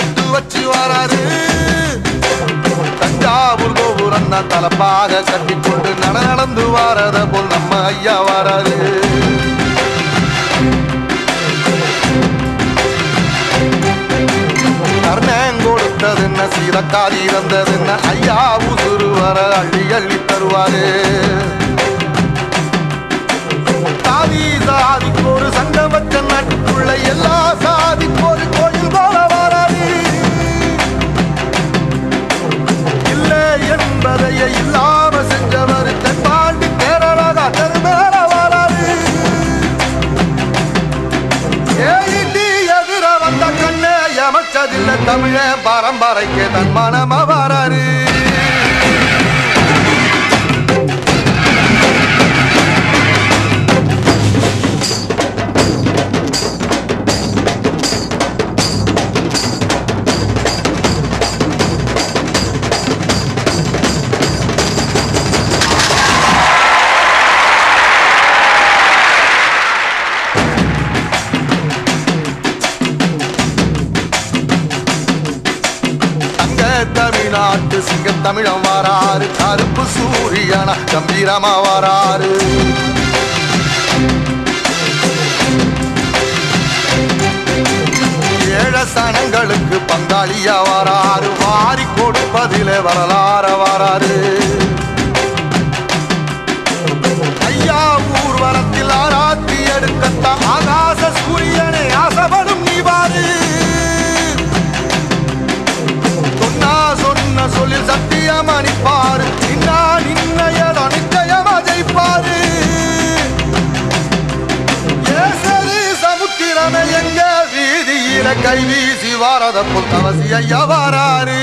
எட்டு வச்சு வராரு தஞ்சாவூர் கோபுரம் தான் தலப்பாக கட்டிக்கொண்டு நட நடந்து வாரத போல் நம்ம ஐயா வராரு கர்ணன் கொடுத்ததுன்ன சீதக்காதி வந்ததுன்ன ஐயா உசுறு வர அள்ளி அள்ளி தருவாரு. என்பதையே இல்லாம செஞ்சவர் தென்பாண்டி கேரளாக தெருமேல வராது ஏயிட்டி எதிர வந்த கண்ணே எமச்சதில்லை தமிழ பரம்பரைக்கு தன் மனம வராரு. நாட்டு சிங்கம் தமிழம் வாராரு கருப்பு சூரியனா கம்பீரமா வாராரு ஏழசனங்களுக்கு பங்காளியா வாராரு வாரி கொடுப்பதிலே வரலாற வாராரு கைவீசி வாரத புல் தவசி ஐயா வாராரு